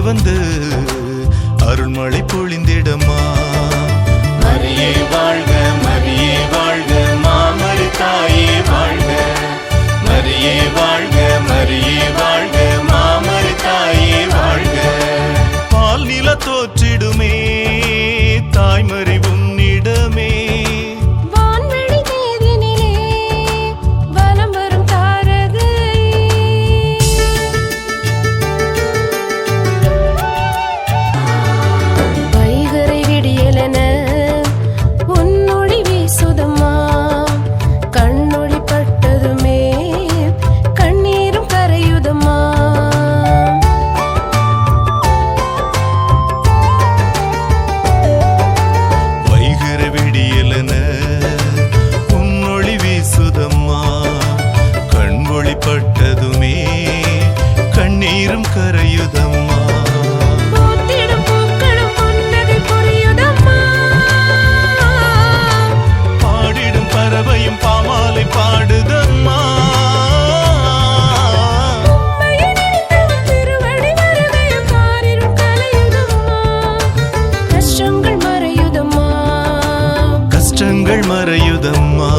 வந்து அருள்மழை பொழிந்திடமா? மரியே வாழ்க மரியே வாழ்க மாமரி தாயே வாழ்க. மரியே வாழ்க மரியே வாழ்க மாமரி தாயே வாழ்க. பால் நில தோற்றிடுமே தாய்மரி கரையுதம்மா. பாடிடும் பறவையும் பாமாலை பாடுதம்மா. கஷ்டங்கள் மறையுதம்மா.